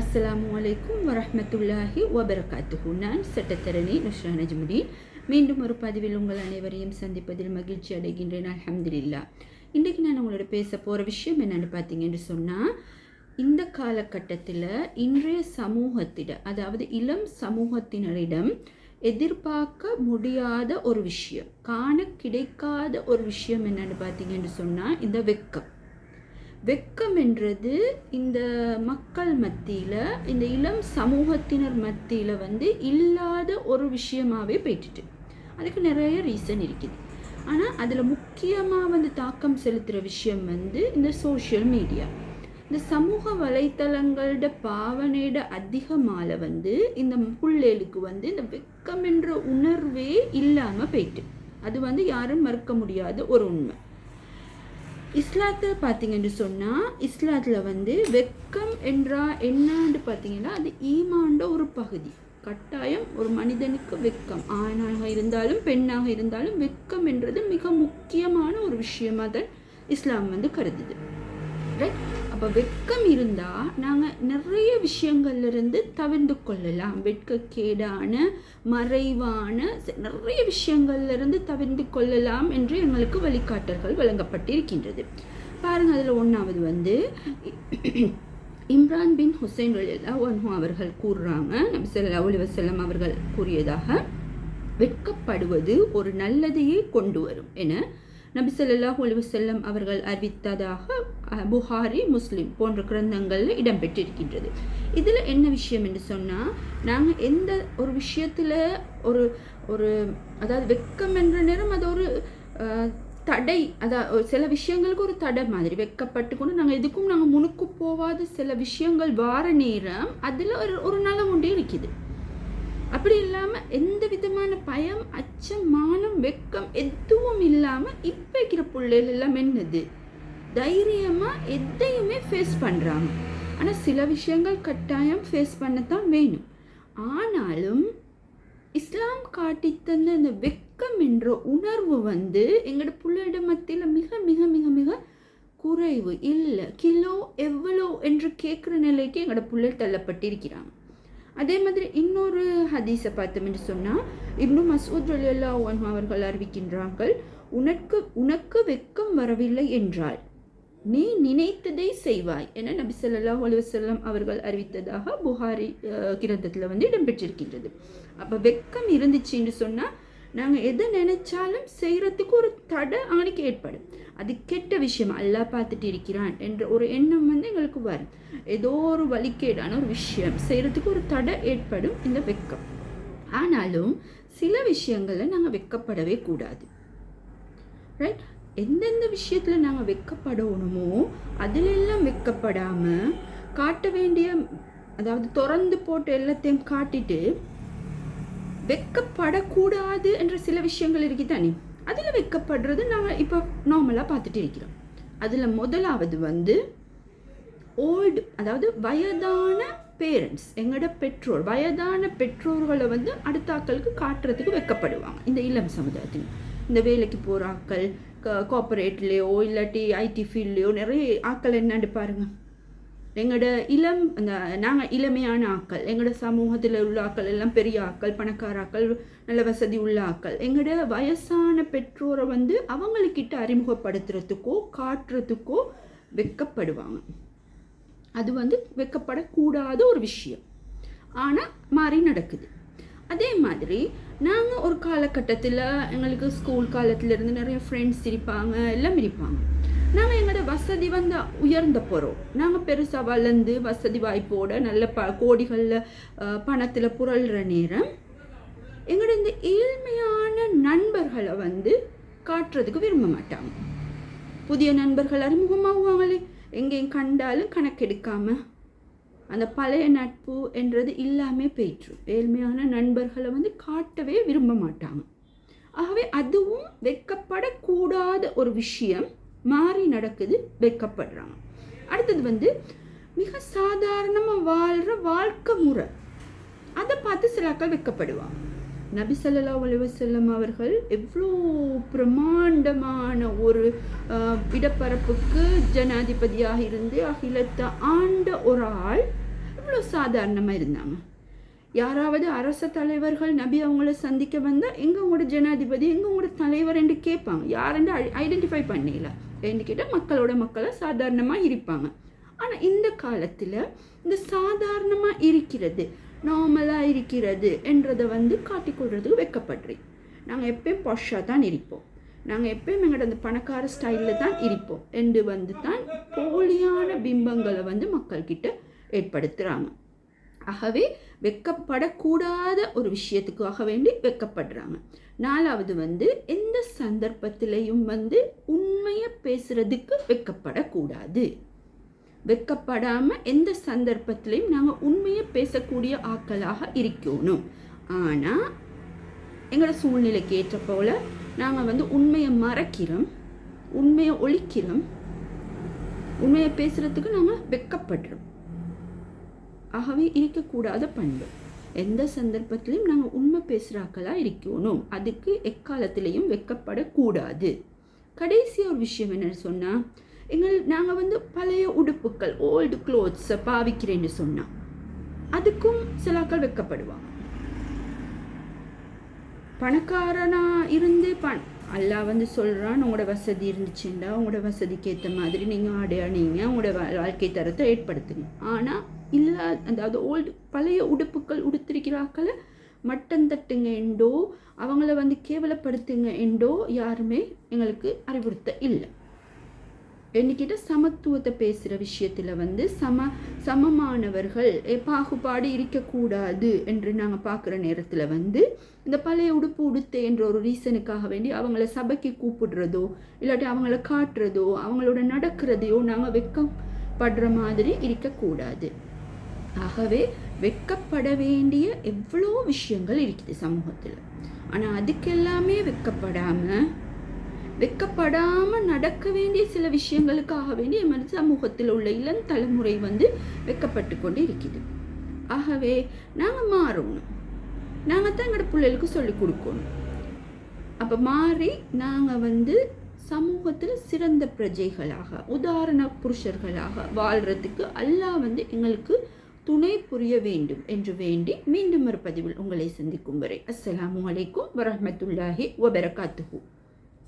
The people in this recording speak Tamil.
அஸ்ஸலாமு அலைக்கும் வரஹ்மத்துல்லாஹி வபரகாத்துஹு நான் சட்டத்தரணி நுஷ்ரா நஜ்முடீன் மீண்டும் ஒரு பதிவில் உங்கள் அனைவரையும் சந்திப்பதில் மகிழ்ச்சி அடைகின்றேன். அலமதுல்லா இன்றைக்கு நான் உங்களோட பேச போகிற விஷயம் என்னென்னு பார்த்தீங்கன்னு சொன்னால் இந்த காலகட்டத்தில் இன்றைய சமூகத்திட அதாவது இளம் சமூகத்தினரிடம் எதிர்பார்க்க முடியாத ஒரு விஷயம் காண கிடைக்காத ஒரு விஷயம் என்னென்னு பார்த்தீங்கன்னு சொன்னால் இந்த வெக்கம். வெக்கம் என்றது இந்த மக்கள் மத்தியில் இந்த இளம் சமூகத்தினர் மத்தியில் வந்து இல்லாத ஒரு விஷயமாகவே போயிட்டுட்டு. அதுக்கு நிறைய ரீசன் இருக்குது. ஆனால் அதில் முக்கியமாக வந்து தாக்கம் செலுத்துகிற விஷயம் வந்து இந்த சோஷியல் மீடியா இந்த சமூக வலைத்தளங்களோட பாவனையோட அதிகமால வந்து இந்த புள்ளேலுக்கு வந்து இந்த வெக்கம் என்ற உணர்வே இல்லாமல் போயிட்டு. அது வந்து யாரும் மறுக்க முடியாத ஒரு உண்மை. இஸ்லாத்தில் பார்த்தீங்கன்னு சொன்னால் இஸ்லாத்தில் வந்து வெக்கம் என்றா என்னன்னு பார்த்தீங்கன்னா அது ஈமாண்ட ஒரு பகுதி. கட்டாயம் ஒரு மனிதனுக்கு வெக்கம். ஆணாக இருந்தாலும் பெண்ணாக இருந்தாலும் வெக்கம் என்றது மிக முக்கியமான ஒரு விஷயமாக தான் இஸ்லாம் வந்து கருதுது. ரைட் அப்போ வெட்கம் இருந்தால் நாங்கள் நிறைய விஷயங்கள்லேருந்து தவிர்ந்து கொள்ளலாம். வெட்கக்கேடான மறைவான நிறைய விஷயங்கள்லேருந்து தவிர்ந்து கொள்ளலாம் என்று எங்களுக்கு வழிகாட்டல்கள் வழங்கப்பட்டிருக்கின்றது. பாருங்கள் அதில் ஒன்றாவது வந்து இம்ரான் பின் ஹுசைன் ஒன்ஹு அவர்கள் கூறுறாங்க நபி சொல்லா வசல்லம் அவர்கள் கூறியதாக வெட்கப்படுவது ஒரு நல்லதையே கொண்டு வரும் என நபி சொல்லாஹ் செல்லம் அவர்கள் அறிவித்ததாக புகாரி முஸ்லிம் போன்ற கிரந்தங்களில் இடம்பெற்றிருக்கின்றது. இதில் என்ன விஷயம் என்று சொன்னால் நாங்கள் எந்த ஒரு விஷயத்தில் ஒரு ஒரு அதாவது வெக்கம் என்ற நேரம் அது ஒரு தடை அதாவது சில விஷயங்களுக்கு ஒரு தடை மாதிரி வெக்கப்பட்டு கொண்டு நாங்கள் எதுக்கும் நாங்கள் முணுக்கு போகாத சில விஷயங்கள் வார நேரம் அதில் ஒரு ஒரு நலம் ஒன்று இருக்குது. அப்படி இல்லாமல் எந்த விதமான பயம் அச்சம் மானம் வெக்கம் எதுவும் இல்லாமல் இப்போ இருக்கிற பிள்ளைகள் எல்லாம் என்னது? தைரியமாக எதையுமே ஃபேஸ் பண்ணுறாங்க ஆனால் சில விஷயங்கள் கட்டாயம் ஃபேஸ் பண்ணத்தான் வேணும். ஆனாலும் இஸ்லாம் காட்டித்தந்த தந்த வெக்கம் என்ற உணர்வு வந்து எங்களோட பிள்ளையிட மத்தியில் மிக மிக மிக மிக குறைவு இல்லை. கிலோ எவ்வளோ என்று கேட்குற நிலைக்கு எங்களோட பிள்ளை தள்ளப்பட்டிருக்கிறாங்க. அதே மாதிரி இன்னொரு ஹதீஸை பார்த்தோம்னு சொன்னால் இப்னு மசூத் அலியல்லா அவர்கள் அறிவிக்கின்றார்கள் உனக்கு உனக்கு வெக்கம் வரவில்லை என்றால் நீ நினைத்ததை செய்வாய் என நபி சொல்லாஹ் அலுவலம் அவர்கள் அறிவித்ததாக புகாரி கிரந்தத்தில் வந்து இடம்பெற்றிருக்கின்றது. அப்போ வெக்கம் இருந்துச்சுன்னு சொன்னால் நாங்கள் எதை நினைச்சாலும் செய்கிறதுக்கு ஒரு தடை அவனுக்கு ஏற்படும். அது கெட்ட விஷயம். அல்லா பார்த்துட்டு இருக்கிறான் என்ற ஒரு எண்ணம் வந்து எங்களுக்கு வரும். ஏதோ ஒரு வழிகேடான ஒரு விஷயம் செய்கிறதுக்கு ஒரு தடை ஏற்படும் இந்த வெக்கம். ஆனாலும் சில விஷயங்களில் நாங்கள் வெக்கப்படவே கூடாது. ரைட் எந்தெந்த விஷயத்தில் நாங்கள் வெக்கப்படணுமோ அதிலெல்லாம் வெக்கப்படாமல் காட்ட வேண்டிய அதாவது திறந்து போட்டு எல்லாத்தையும் காட்டிட்டு வெக்கப்படக்கூடாது என்ற சில விஷயங்கள் இருக்கு தானே அதில் வெக்கப்படுறது நாங்கள் இப்போ நார்மலாக பார்த்துட்டு இருக்கிறோம். அதில் முதலாவது வந்து ஓல்டு அதாவது வயதான பேரண்ட்ஸ் எங்களோட பெற்றோர் வயதான பெற்றோர்களை வந்து அடுத்தாக்களுக்கு காட்டுறதுக்கு வெக்கப்படுவாங்க. இந்த இளம் சமுதாயத்தில் இந்த வேலைக்கு போகிற ஆக்கள் கார்பரேட்லேயோ இல்லாட்டி ஐடி ஃபீல்ட்லேயோ நிறைய ஆக்கள் என்னன்னு பாருங்கள் எங்களோட இளம் அந்த நாங்கள் இளமையான ஆக்கள் எங்களோட சமூகத்தில் உள்ள ஆக்கள் எல்லாம் பெரிய ஆக்கள் பணக்கார ஆக்கள் நல்ல வசதி உள்ள ஆக்கள் எங்களோட வயசான பெற்றோரை வந்து அவங்களுக்கிட்ட அறிமுகப்படுத்துறதுக்கோ காட்டுறதுக்கோ வெக்கப்படுவாங்க. அது வந்து வெக்கப்படக்கூடாத ஒரு விஷயம். ஆனால் மாறி நடக்குது. அதே மாதிரி நாங்கள் ஒரு காலகட்டத்தில் எங்களுக்கு ஸ்கூல் காலத்திலேருந்து நிறைய ஃப்ரெண்ட்ஸ் இருப்பாங்க எல்லாம் இருப்பாங்க. நாங்கள் எங்களோட வசதி வந்து உயர்ந்த போகிறோம் நாங்கள் பெருசாக வளர்ந்து வசதி வாய்ப்போட நல்ல ப கோடிகளில் பணத்தில் புரள்கிற நேரம் எங்களோட இந்த ஏழ்மையான நண்பர்களை வந்து காட்டுறதுக்கு விரும்ப மாட்டாங்க. புதிய நண்பர்கள் அறிமுகமாகுவாங்களே எங்கேயும் கண்டாலும் கணக்கெடுக்காமல் அந்த பழைய நட்பு என்றது இல்லாமல் போயிட்டுரும் ஏழ்மையான நண்பர்களை வந்து காட்டவே விரும்ப மாட்டாங்க. ஆகவே அதுவும் வெக்கப்படக்கூடாத ஒரு விஷயம். மாறி நடக்குது வெக்கப்படுறாங்க அடுத்தது வந்து மிக சாதாரணமாக வாழ்கிற வாழ்க்கை முறை. அதை பார்த்து சிலாக்கள் வெக்கப்படுவாங்க நபி சல்லா அலுவலம் அவர்கள் எவ்வளோ பிரமாண்டமான ஒரு இடப்பரப்புக்கு ஜனாதிபதியாக இருந்து அகிலத்தை ஆண்ட ஒரு ஆள் எவ்வளோ சாதாரணமாக இருந்தாங்க? யாராவது அரச தலைவர்கள் நபி அவங்கள சந்திக்க வந்தால் எங்கே உங்களோட ஜனாதிபதி எங்கே உங்களோட தலைவர் என்று கேட்பாங்க. யாருன்னு ஐடென்டிஃபை பண்ணல. என்று கேட்டால் மக்களோட மக்களை சாதாரணமாக இருப்பாங்க. ஆனால் இந்த காலத்தில் இந்த சாதாரணமாக இருக்கிறது நார்மலாக இருக்கிறது என்றதை வந்து காட்டிக்கொள்றதுக்கு வெக்கப்படுறேன் நாங்கள் எப்பயும் பொஷாக தான் இருப்போம். நாங்கள் எப்பயும் எங்களோட அந்த பணக்கார ஸ்டைலில் தான் இருப்போம். என்று வந்து தான் போலியான பிம்பங்களை வந்து மக்கள்கிட்ட ஏற்படுத்துகிறாங்க ஆகவே வெக்கப்படக்கூடாத ஒரு விஷயத்துக்காக வேண்டி வெக்கப்படுறாங்க. நாலாவது வந்து எந்த சந்தர்ப்பத்திலையும் வந்து உண்மையை பேசுகிறதுக்கு வெக்கப்படக்கூடாது. வெக்கப்படாமல் எந்த சந்தர்ப்பத்திலையும் நாங்கள் உண்மையை பேசக்கூடிய ஆக்களாக இருக்கணும். ஆனால் எங்களோட சூழ்நிலைக்கு ஏற்ற போல் நாங்கள் வந்து உண்மையை மறக்கிறோம் உண்மையை ஒழிக்கிறோம் உண்மையை பேசுகிறதுக்கு நாங்கள் வெக்கப்படுறோம். ஆகவே இருக்கக்கூடாத பண்பு. எந்த சந்தர்ப்பத்திலையும் நாங்கள் உண்மை பேசுகிறாக்களாக இருக்கணும். அதுக்கு எக்காலத்திலையும் வெக்கப்படக்கூடாது. கடைசி ஒரு விஷயம் என்னன்னு சொன்னால் எங்கள் நாங்கள் வந்து பழைய உடுப்புகள் ஓல்டு க்ளோத்ஸை பாவிக்கிறேன்னு சொன்னால் அதுக்கும் சிலாக்கள் வெக்கப்படுவாங்க. பணக்காரனாக இருந்து பண் அல்லாஹ் வந்து சொல்கிறான் உங்களோட வசதி இருந்துச்சுண்டா உங்களோட வசதிக்கு ஏற்ற மாதிரி நீங்கள் ஆடை உங்களோட வாழ்க்கை தரத்தை ஏற்படுத்துங்க. ஆனால் இல்லா அதாவது ஓல்டு பழைய உடுப்புகள் உடுத்திருக்கிறாக்களை மட்டன் தட்டுங்க என்றோ அவங்கள வந்து கேவலப்படுத்துங்க என்றோ யாருமே எங்களுக்கு அறிவுறுத்த இல்லை. என்கிட்ட சமத்துவத்தை பேசுகிற விஷயத்தில் வந்து சம சமமானவர்கள் பாகுபாடு இருக்கக்கூடாது என்று நாங்கள் பார்க்குற நேரத்தில் வந்து இந்த பழைய உடுப்பு உடுத்து என்ற ஒரு ரீசனுக்காக வேண்டி அவங்கள சபைக்கு கூப்பிடுறதோ இல்லாட்டி அவங்கள காட்டுறதோ அவங்களோட நடக்கிறதையோ நாங்கள் வெக்கப்படுற மாதிரி இருக்கக்கூடாது. ஆகவே வெட்கப்பட வேண்டிய எவ்வளோ விஷயங்கள் இருக்குது சமூகத்தில். ஆனால் அதுக்கெல்லாமே வெட்கப்படாமல் வெட்கப்படாமல் நடக்க வேண்டிய சில விஷயங்களுக்காக வேண்டி எமது சமூகத்தில் உள்ள இளம் தலைமுறை வந்து வெட்கப்பட்டு கொண்டு இருக்குது ஆகவே நாங்கள் மாறணும். நாங்கள் தான் எங்களோட பிள்ளைகளுக்கு சொல்லிக் கொடுக்கணும். அப்போ மாறி நாங்கள் வந்து சமூகத்தில் சிறந்த பிரஜைகளாக உதாரண புருஷர்களாக வாழ்கிறதுக்கு அல்லாஹ் வந்து எங்களுக்கு துணை புரிய வேண்டும் என்று வேண்டி மீண்டும் ஒரு பதிவில் உங்களை சந்திக்கும் வரை அஸ்லாம் அலைக்கும் வரமத்துல்லாஹி வபரகாத்துஹு.